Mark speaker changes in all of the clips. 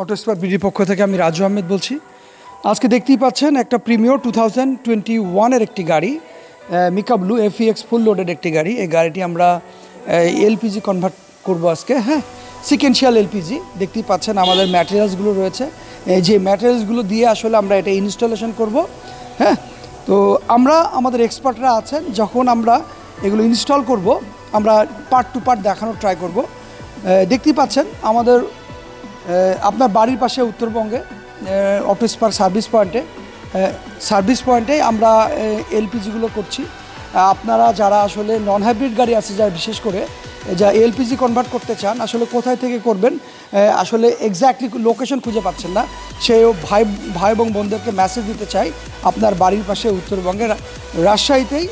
Speaker 1: Auto spare বিডির পক্ষ থেকে আমি রাজু আহমেদ বলছি। আজকে দেখতেই পাচ্ছেন একটা প্রিমিয়র টু থাউজেন্ড টোয়েন্টি ওয়ানের একটি গাড়ি মিকাবলু এফিএক্স ফুল লোডেড একটি গাড়ি। এই গাড়িটি আমরা এলপিজি কনভার্ট করব আজকে হ্যাঁ সিকেন্সিয়াল এলপিজি দেখতেই পাচ্ছেন আমাদের ম্যাটেরিয়ালসগুলো রয়েছে। যে ম্যাটেরিয়ালসগুলো দিয়ে আসলে আমরা এটা ইনস্টলেশন করব হ্যাঁ। তো আমরা, আমাদের এক্সপার্টরা আছেন, যখন আমরা এগুলো ইনস্টল করব, আমরা পার্ট টু পার্ট দেখানোর ট্রাই করব। দেখতেই পাচ্ছেন আমাদের আপনার বাড়ির পাশে উত্তরবঙ্গে অটো স্পার সার্ভিস পয়েন্টে সার্ভিস পয়েন্টে আমরা এলপিজিগুলো করছি। আপনারা যারা আসলে নন হাইব্রিড গাড়ি আছে, যারা বিশেষ করে যা এলপিজি কনভার্ট করতে চান, আসলে কোথায় থেকে করবেন আসলে এক্স্যাক্টলি লোকেশন খুঁজে পাচ্ছেন না। সেই ভাই ভাই এবং বোনদেরকে মেসেজ দিতে চাই। আপনার বাড়ির পাশে উত্তরবঙ্গে রাজশাহীতেই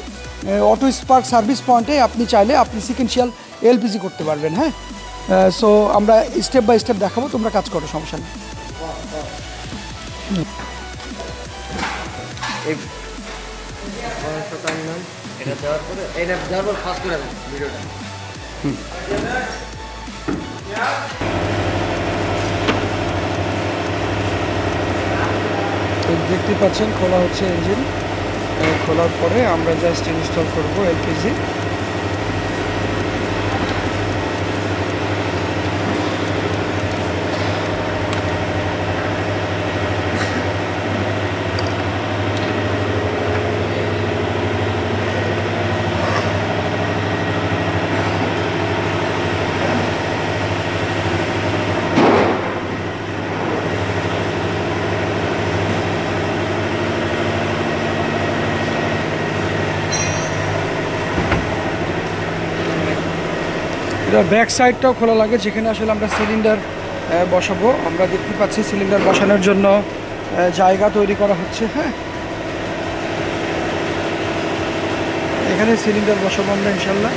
Speaker 1: অটো স্পার্ক সার্ভিস পয়েন্টে আপনি চাইলে আপনি সিকেন্সিয়াল এলপিজি করতে পারবেন হ্যাঁ? সো আমরা স্টেপ বাই স্টেপ দেখাবো তোমরা কাজ করো সমস্যা নেই।
Speaker 2: এটা দেওয়ার পরে এটা দেওয়ার পর ফাস্ট করে দেন ভিডিওটা।
Speaker 1: দেখতে পাচ্ছেন খোলা হচ্ছে ইঞ্জিন খোলার পরে আমরা জাস্ট ইনস্টল করব এলপিজি এটা ব্যাক সাইডটাও খোলা লাগে যেখানে আসলে আমরা সিলিন্ডার বসাবো। আমরা দেখতে পাচ্ছি সিলিন্ডার বসানোর জন্য জায়গা তৈরি করা হচ্ছে হ্যাঁ। এখানে সিলিন্ডার বসাবো আমরা ইনশাল্লাহ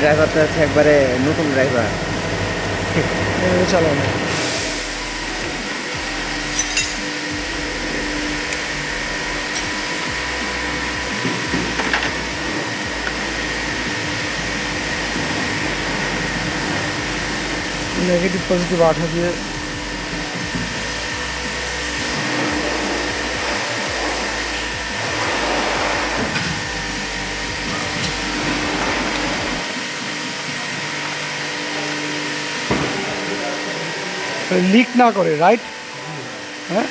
Speaker 2: ড্রাইভারটা হচ্ছে একবারে নতুন ড্রাইভার
Speaker 1: এভাবে চালানো নেগেটিভ পজিটিভ আঠা দিয়ে লিক না করে রাইট হ্যাঁ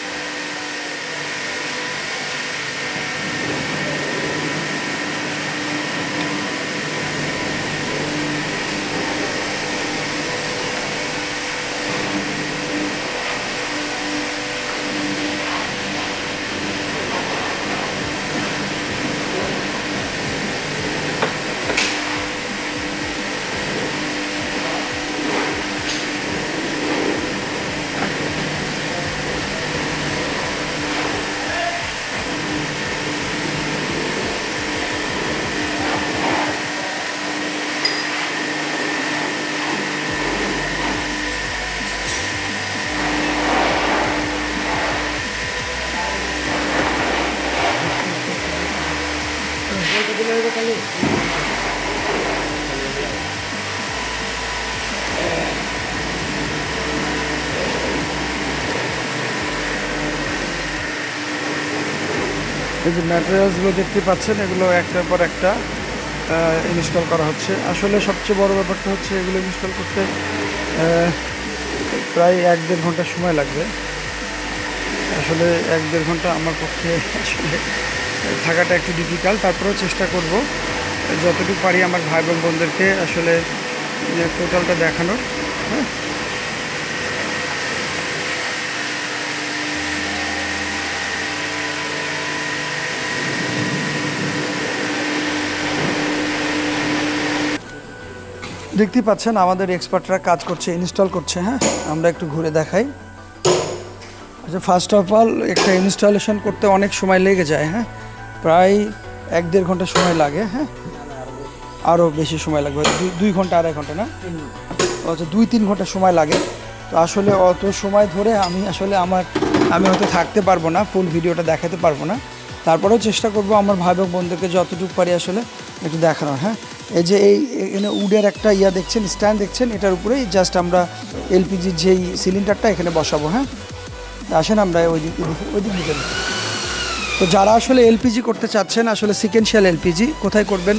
Speaker 1: এই যে ম্যাটেরিয়ালসগুলো দেখতে পাচ্ছেন, এগুলো একটার পর একটা ইনস্টল করা হচ্ছে। আসলে সবচেয়ে বড় ব্যাপারটা হচ্ছে এগুলো ইনস্টল করতে প্রায় এক দেড় ঘণ্টা সময় লাগবে। আসলে এক দেড় ঘণ্টা আমার পক্ষে আসলে থাকাটা একটু ডিফিকাল্ট তারপরেও চেষ্টা করব। যতটুকু পারি আমার ভাই বোন বোনদেরকে আসলে টোটালটা দেখানোর হ্যাঁ? দেখতেই পাচ্ছেন, আমাদের এক্সপার্টরা কাজ করছে, ইনস্টল করছে হ্যাঁ? আমরা একটু ঘুরে দেখাই। আচ্ছা ফার্স্ট অফ অল একটা ইনস্টলেশন করতে অনেক সময় লেগে যায় হ্যাঁ? প্রায় এক দেড় ঘণ্টা সময় লাগে হ্যাঁ? আরও বেশি সময় লাগবে দুই- ঘণ্টা, আড়াই ঘণ্টা, না? আচ্ছা দুই তিন ঘণ্টা সময় লাগে। তো আসলে অত সময় ধরে আমি আসলে আমার আমি হয়তো থাকতে পারব না ফুল ভিডিওটা দেখাতে পারব না। তারপরেও চেষ্টা করব আমার ভাই বোন বন্ধুকে যতটুকু পারি আসলে একটু দেখানোর হ্যাঁ? এই যে এই, এখানে উডের একটা ইয়া দেখছেন, স্ট্যান্ড দেখছেন, এটার উপরেই জাস্ট আমরা এলপিজির যেই সিলিন্ডারটা এখানে বসাবো হ্যাঁ? আসেন আমরা ওই দিক ওই দিক দিকে তো যারা আসলে এলপিজি করতে চাচ্ছেন, আসলে সিকেন্সিয়াল এলপিজি কোথায় করবেন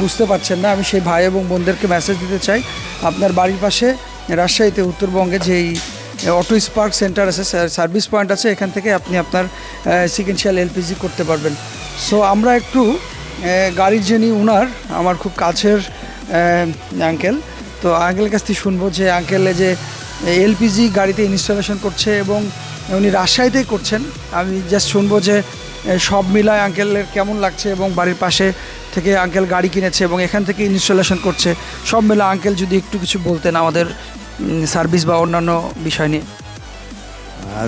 Speaker 1: বুঝতে পারছেন না। আমি সেই ভাই এবং বোনদেরকে মেসেজ দিতে চাই। আপনার বাড়ির পাশে রাজশাহীতে উত্তরবঙ্গে যেই অটো স্পার্ক সেন্টার আছে সার্ভিস পয়েন্ট আছে, এখান থেকে আপনি আপনার সিকেন্সিয়াল এলপিজি করতে পারবেন। সো আমরা একটু গাড়ির যিনি উনার, আমার খুব কাছের আঙ্কেল তো আঙ্কেলের কাছ থেকে শুনব যে আঙ্কেলে যে এলপিজি গাড়িতে ইনস্টলেশন করছে এবং উনি রাজশাহীতেই করছেন। আমি জাস্ট শুনব যে সব মিলায় আঙ্কেলের কেমন লাগছে এবং বাড়ির পাশে থেকে আঙ্কেল গাড়ি কিনেছে এবং এখান থেকে ইনস্টলেশন করছে। সব মিলে আঙ্কেল যদি একটু কিছু বলতেন আমাদের সার্ভিস বা অন্যান্য বিষয় নিয়ে।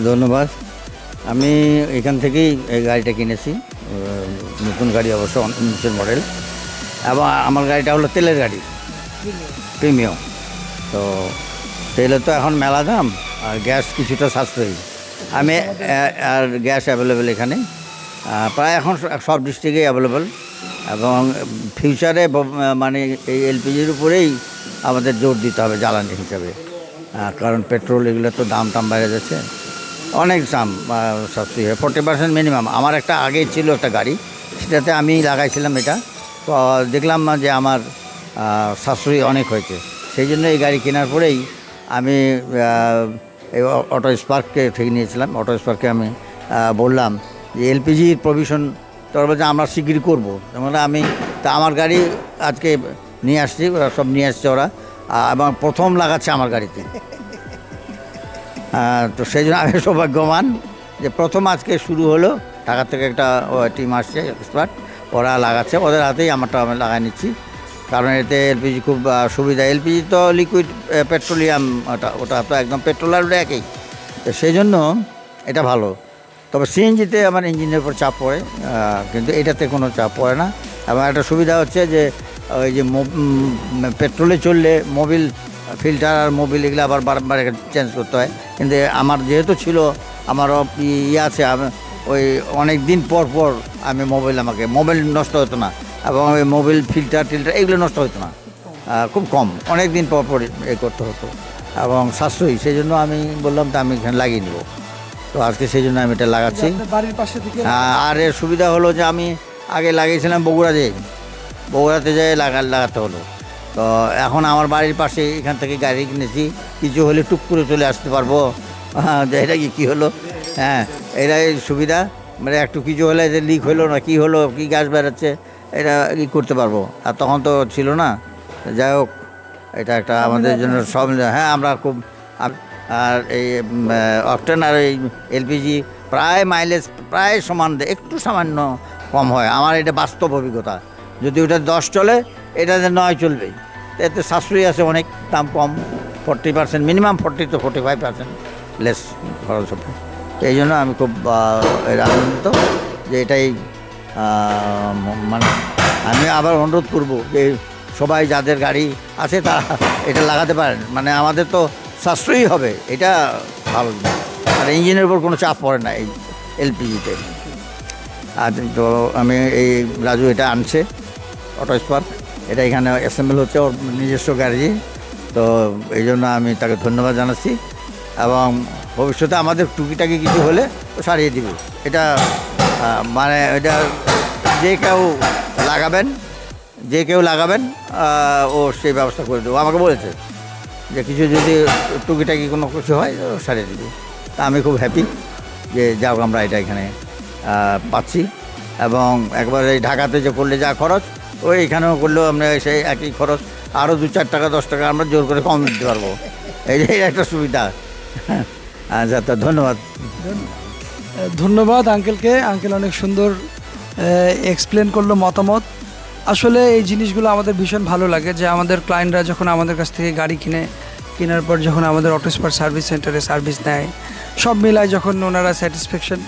Speaker 3: ধন্যবাদ। আমি এখান থেকেই এই গাড়িটা কিনেছি। নতুন গাড়ি অবশ্য উনিশের মডেল এবং আমার গাড়িটা হলো তেলের গাড়ি। প্রিমিয়াম। তো তেলের তো এখন মেলা দাম, আর গ্যাস কিছুটা সাশ্রয়ী। আমি আর গ্যাস অ্যাভেলেবেল এখানে। প্রায় এখন সব ডিস্ট্রিক্টেই অ্যাভেলেবেল এবং ফিউচারে মানে এই এলপিজির উপরেই আমাদের জোর দিতে হবে জ্বালানি হিসাবে। কারণ পেট্রোল এগুলো তো দাম টাম বেড়ে যাচ্ছে। অনেক দাম সাশ্রয়ী হয় ফোর্টি পার্সেন্ট মিনিমাম। আমার একটা আগে ছিল একটা গাড়ি, সেটাতে আমি লাগাইছিলাম এটা। তো, দেখলাম না যে আমার সাশ্রয়ী অনেক হয়েছে। সেই জন্য এই গাড়ি কেনার পরেই আমি এই অটো স্পার্ককে থেকে নিয়েছিলাম। অটো স্পার্ককে আমি বললাম যে এলপিজির প্রভিশন তোর বলছে আমরা শিগগিরই করব। মানে আমি, তা আমার গাড়ি আজকে নিয়ে আসছি, ওরা সব নিয়ে আসছে ওরা। এবং প্রথম লাগাচ্ছে আমার গাড়িতে। তো সেই জন্য আমি সৌভাগ্যবান যে প্রথম আজকে শুরু হলো। ঢাকা থেকে একটা টিম আসছে এক্সপার্ট ওরা লাগাচ্ছে। ওদের হাতেই আমারটা আমি লাগাই নিচ্ছি। কারণ এতে এলপিজি খুব সুবিধা। এলপিজি তো লিকুইড পেট্রোলিয়াম ওটা ওটা তো একদম পেট্রোল আর একই। তো সেই জন্য এটা ভালো। তবে সিএনজিতে আমার ইঞ্জিনের উপর চাপ পড়ে কিন্তু এটাতে কোনো চাপ পড়ে না। এবং একটা সুবিধা হচ্ছে যে, ওই যে পেট্রোলে চললে মোবিল ফিল্টার আর মোবিল এগুলো আবার বারবার চেঞ্জ করতে হয়। কিন্তু আমার যেহেতু ছিল আমারও ই- ইয়ে আছে আমি- ওই অনেক দিন পর পর আমি মোবাইল আমাকে মোবাইল নষ্ট হতো না এবং ওই মোবিল ফিল্টার টিল্টার এগুলো নষ্ট হতো না। খুব কম অনেক দিন পর পর এ করতে হতো এবং সাশ্রয়ী সেই জন্য আমি বললাম তো আমি এখানে লাগিয়ে নেব। তো আজকে সেই জন্য আমি এটা লাগাচ্ছি। আর এর সুবিধা হলো যে আমি আগে লাগিয়েছিলাম বগুড়া যেয়ে বগুড়াতে যেয়ে লাগা লাগাতে হলো। তো এখন আমার বাড়ির পাশে এখান থেকে গাড়ি কিনেছি। কিছু হলে টুক করে চলে আসতে পারব। হ্যাঁ, এটা কি কী হলো? হ্যাঁ এটাই সুবিধা। মানে একটু কিছু হলে যে লিক হলো না কি হলো কি গ্যাস বেরোচ্ছে এটা ই করতে পারব। আর তখন তো ছিল না। যাই হোক এটা একটা আমাদের জন্য সব হ্যাঁ আমরা খুব আর এই অকটেন আর এই এলপিজি প্রায় মাইলেজ প্রায় সমান দেয় একটু সামান্য কম হয়। আমার এটা বাস্তব অভিজ্ঞতা। যদি ওটা দশ চলে এটাতে নয় চলবে এতে সাশ্রয়ী আছে অনেক দাম কম। ফর্টি পার্সেন্ট মিনিমাম ফর্টি তো ফোর্টি ফাইভ পার্সেন্ট লেস খরচ হবে। এই জন্য আমি খুব আনন্দিত যে এটাই মানে আমি আবার অনুরোধ করব যে সবাই যাদের গাড়ি আছে তারা এটা লাগাতে পারেন। মানে আমাদের তো সাশ্রয়ী হবে, এটা ভালো আর ইঞ্জিনের উপর কোনো চাপ পড়ে না এই এলপিজিতে। আর তো আমি এই রাজু এটা আনছে, অটো স্পার্ক। এটা এখানে অ্যাসেম্বল হচ্ছে ওর নিজস্ব গাড়ি তো এই জন্য আমি তাকে ধন্যবাদ জানাচ্ছি এবং ভবিষ্যতে আমাদের টুকিটাকি কিছু হলে ও সারিয়ে দিবে। এটা মানে এটা যে কেউ লাগাবেন, যে কেউ লাগাবেন ও সেই ব্যবস্থা করে দেবো। আমাকে বলেছে যে কিছু যদি টুকিটাকি কোনো কিছু হয় সারিয়ে দিবে। তা আমি খুব হ্যাপি যে যাও আমরা এটা এখানে পাচ্ছি। এবং একবার এই ঢাকাতে যে করলে যা খরচ ওই এখানেও করলেও আমরা সেই একই খরচ আরও দু চার টাকা, দশ টাকা আমরা জোর করে কম দিতে পারব। এই যে একটা সুবিধা। আচ্ছা তো ধন্যবাদ।
Speaker 1: ধন্যবাদ আঙ্কেলকে। আঙ্কেল অনেক সুন্দর এক্সপ্লেন করল মতামত। আসলে এই জিনিসগুলো আমাদের ভীষণ ভালো লাগে যে আমাদের ক্লায়েন্টরা যখন আমাদের কাছ থেকে গাড়ি কিনে, কেনার পর যখন আমাদের অটো স্পার সার্ভিস সেন্টারে সার্ভিস নেয়, সব মিলায় যখন ওনারা স্যাটিসফ্যাকশন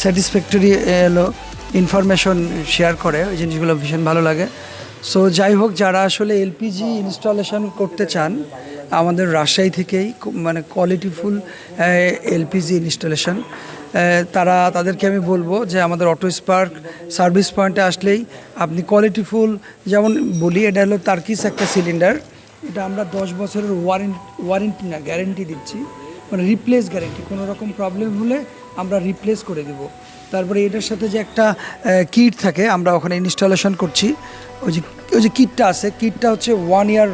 Speaker 1: স্যাটিসফ্যাক্টরি এলো ইনফরমেশন শেয়ার করে, ওই জিনিসগুলো ভীষণ ভালো লাগে। সো যাই হোক, যারা আসলে এলপিজি ইনস্টলেশন করতে চান, আমাদের রাজশাহী থেকেই মানে কোয়ালিটিফুল এলপিজি ইনস্টলেশন তারা, তাদেরকে আমি বলব যে আমাদের অটো স্পার্ক সার্ভিস পয়েন্টে আসলেই আপনি কোয়ালিটিফুল যেমন বলি, এটা হলো তার্কিস একটা সিলিন্ডার এটা আমরা দশ বছরের ওয়ারেন্টি ওয়ারেন্টি না গ্যারেন্টি দিচ্ছি। মানে রিপ্লেস গ্যারেন্টি কোনো রকম প্রবলেম হলে আমরা রিপ্লেস করে দেব। তারপরে এটার সাথে যে একটা কিট থাকে, আমরা ওখানে ইনস্টলেশন করছি। ওই যে ওই যে কিটটা আছে কিটটা হচ্ছে ওয়ান ইয়ার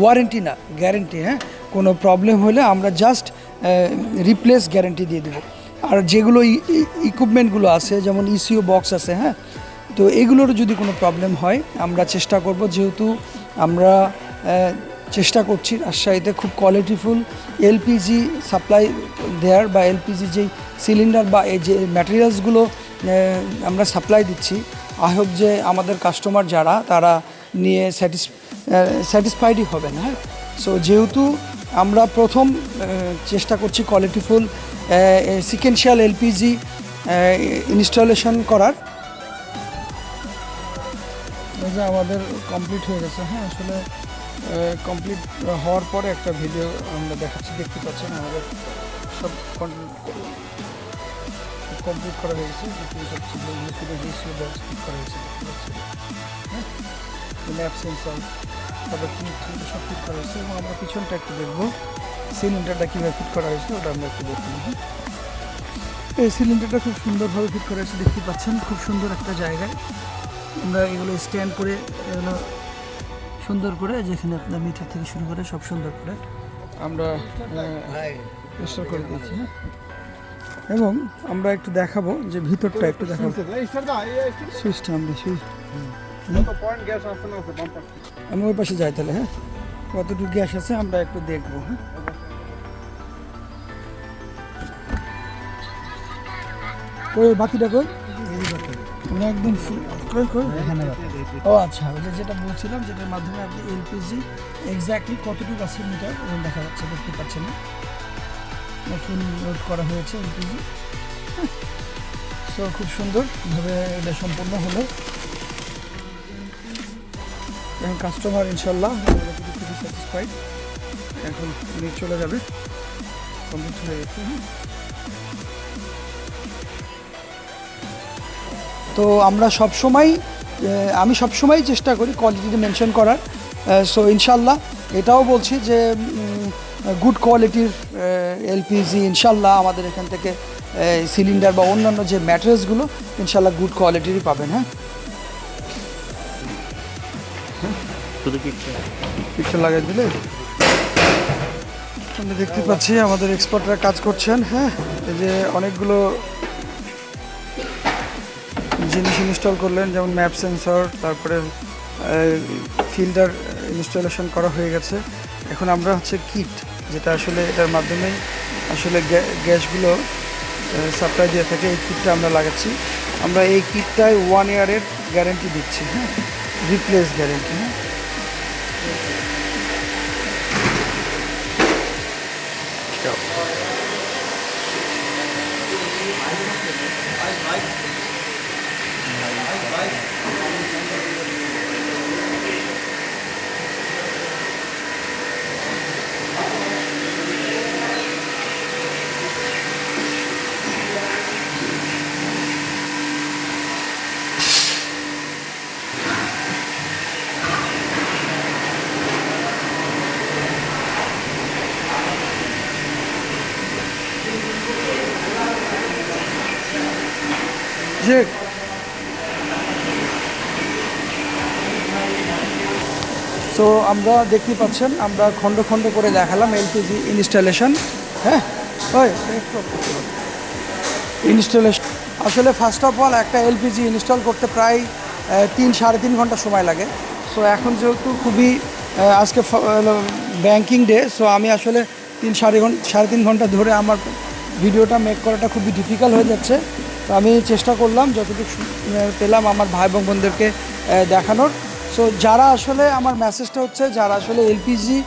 Speaker 1: ওয়ারেন্টি না গ্যারেন্টি হ্যাঁ? কোনো প্রবলেম হলে আমরা জাস্ট রিপ্লেস গ্যারেন্টি দিয়ে দেবো। আর যেগুলো ইকুইপমেন্টগুলো আছে, যেমন ইসিও বক্স আছে হ্যাঁ? তো এগুলোরও যদি কোনো প্রবলেম হয়, আমরা চেষ্টা করব, যেহেতু আমরা চেষ্টা করছি রাজশাহীতে। খুব কোয়ালিটিফুল এলপিজি সাপ্লাই দেয়ার বা এলপিজি যেই সিলিন্ডার বা এই যে ম্যাটেরিয়ালসগুলো আমরা সাপ্লাই দিচ্ছি আই হোপ যে আমাদের কাস্টমার যারা, তারা নিয়ে স্যাটিস স্যাটিসফাইডই হবেন হ্যাঁ? সো যেহেতু আমরা প্রথম চেষ্টা করছি কোয়ালিটিফুল সিকেন্সিয়াল এলপিজি ইনস্টলেশন করার। আমাদের কমপ্লিট হয়ে গেছে হ্যাঁ? আসলে কমপ্লিট হওয়ার পরে একটা ভিডিও আমরা দেখাচ্ছি, দেখতে পাচ্ছেন আমাদের সব কমপ্লিট করা হয়ে গেছে। দেখতে সব বক্স ফিট করা হয়েছে হ্যাঁ? ল্যাব সব ফিট করা হয়েছে এবং আমরা পিছনটা একটু দেখব সিলিন্ডারটা কীভাবে ফিট করা হয়েছে, ওটা আমরা একটু দেখব হ্যাঁ? এই সিলিন্ডারটা খুব সুন্দরভাবে ফিট করা হয়েছে, দেখতে পাচ্ছেন, খুব সুন্দর একটা জায়গায়। আমরা এগুলো স্ট্যান্ড করে এগুলো সুন্দর করে যেখানে আপনার মিটার থেকে শুরু করে সব সুন্দর করে আমরা ইনস্টল করে দিয়েছি হ্যাঁ। এবং আমরা একটু দেখাবো যে ভিতরটা একটু দেখাবো। সুইচটা আমরা সুইচ আমি ওই পাশে যাই তাহলে হ্যাঁ। কতটুকু গ্যাস আছে আমরা একটু দেখব হ্যাঁ। ওই বাকিটা কই? একদম ও আচ্ছা ওই যে যেটা বলছিলাম যেটার মাধ্যমে আপনি এলপিজি এক্স্যাক্টলি কতটুকু আছে মিটার দেখা যাচ্ছে দেখতে পাচ্ছেন না। ফুল লোড করা হয়েছে এলপিজি। সো খুব সুন্দরভাবে এটা সম্পূর্ণ হলো। এখন কাস্টমার ইনশাল্লাহ খুবই স্যাটিসফাইড এখন উনি চলে যাবে। কমপ্লিট হয়ে গেছে। হ্যাঁ তো আমরা সব সময় আমি সব সময় চেষ্টা করি কোয়ালিটিতে মেনশন করার। সো ইনশাল্লাহ এটাও বলছি যে গুড কোয়ালিটির এলপিজি ইনশাল্লাহ আমাদের এখান থেকে সিলিন্ডার বা অন্যান্য যে ম্যাটেরিয়ালসগুলো ইনশাল্লাহ গুড কোয়ালিটিরই পাবেন হ্যাঁ? পিকচার লাগাই দিলে? আমরা দেখতে পাচ্ছি আমাদের এক্সপার্টরা কাজ করছেন হ্যাঁ? এই যে অনেকগুলো জিনিস ইনস্টল করলেন, যেমন ম্যাপ সেন্সর, তারপরে ফিল্টার ইনস্টলেশন করা হয়ে গেছে। এখন আমরা হচ্ছে কিট, যেটা আসলে এটার মাধ্যমে আসলে গ্যা- গ্যাসগুলো সাপ্লাই দিয়ে থাকে, এই কিটটা আমরা লাগাচ্ছি। আমরা এই কিটটায় ওয়ান ইয়ারের গ্যারেন্টি দিচ্ছি হ্যাঁ? রিপ্লেস গ্যারেন্টি হ্যাঁ যে সো আমরা দেখতে পাচ্ছেন, আমরা খণ্ড খণ্ড করে দেখালাম এলপিজি ইনস্টলেশন হ্যাঁ? ওই ইনস্টলেশন আসলে ফার্স্ট অফ অল একটা এলপিজি ইনস্টল করতে প্রায় তিন, সাড়ে তিন ঘণ্টা সময় লাগে। সো এখন যেহেতু খুবই আজকে ব্যাংকিং ডে সো আমি আসলে তিন, সাড়ে ঘণ্টা সাড়ে তিন ঘণ্টা ধরে আমার ভিডিওটা মেক করাটা খুবই ডিফিকাল্ট হয়ে যাচ্ছে। তো আমি চেষ্টা করলাম, যতটুকু পেলাম আমার ভাই বোন বোনদেরকে দেখানোর। সো যারা আসলে আমার মেসেজটা হচ্ছে, যারা আসলে এলপিজি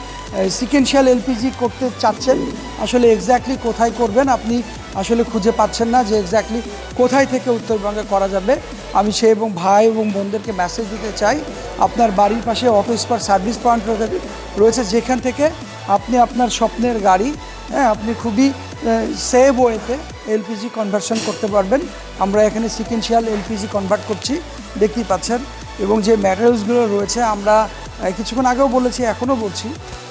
Speaker 1: সিকেন্সিয়াল এলপিজি করতে চাচ্ছেন, আসলে এক্স্যাক্টলি কোথায় করবেন আপনি আসলে খুঁজে পাচ্ছেন না যে এক্স্যাক্টলি কোথায় থেকে উত্তরবঙ্গে করা যাবে। আমি সে এবং ভাই এবং বোনদেরকে মেসেজ দিতে চাই, আপনার বাড়ির পাশে অটো স্পার সার্ভিস পয়েন্ট রয়েছে যেখান থেকে আপনি আপনার স্বপ্নের গাড়ি হ্যাঁ আপনি খুবই সেভ ওয়েতে এলপিজি কনভার্সন করতে পারবেন। আমরা এখানে সিকেন্সিয়াল এলপিজি কনভার্ট করছি, দেখতেই পাচ্ছেন। এবং যে ম্যাটেরিয়ালসগুলো রয়েছে, আমরা কিছুক্ষণ আগেও বলেছি, এখনও বলছি,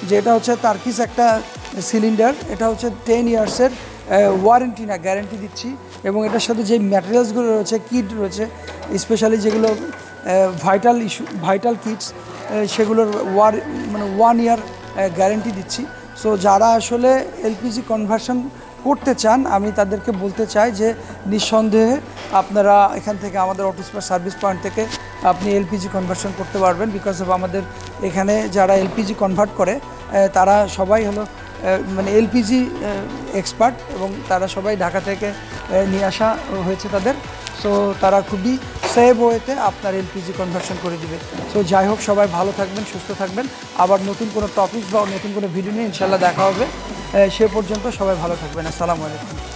Speaker 1: যে এটা হচ্ছে তার্কিস একটা সিলিন্ডার এটা হচ্ছে টেন ইয়ার্সের ওয়ারেন্টি না গ্যারেন্টি দিচ্ছি, এবং এটার সাথে যে ম্যাটেরিয়ালসগুলো রয়েছে কিট রয়েছে স্পেশালি যেগুলো ভাইটাল ইস্যু ভাইটাল কিটস সেগুলোর ওয়ার মানে ওয়ান ইয়ার গ্যারেন্টি দিচ্ছি। সো যারা আসলে এলপিজি কনভার্সন করতে চান, আমি তাদেরকে বলতে চাই যে নিঃসন্দেহে আপনারা এখান থেকে আমাদের বা সার্ভিস পয়েন্ট থেকে আপনি এলপিজি কনভার্সন করতে পারবেন বিকজ অফ আমাদের এখানে যারা এলপিজি কনভার্ট করে তারা সবাই হলো মানে এলপিজি এক্সপার্ট এবং তারা সবাই ঢাকা থেকে নিয়ে আসা হয়েছে তাদের। সো তারা খুবই সেভ ওয়েতে আপনার এলপিজি কনভার্সন করে দিবে। সো যাই হোক, সবাই ভালো থাকবেন, সুস্থ থাকবেন। আবার নতুন কোনো টপিক বা নতুন কোনো ভিডিও নিয়ে ইনশাল্লাহ দেখা হবে। সে পর্যন্ত সবাই ভালো থাকবেন। আসসালামু আলাইকুম।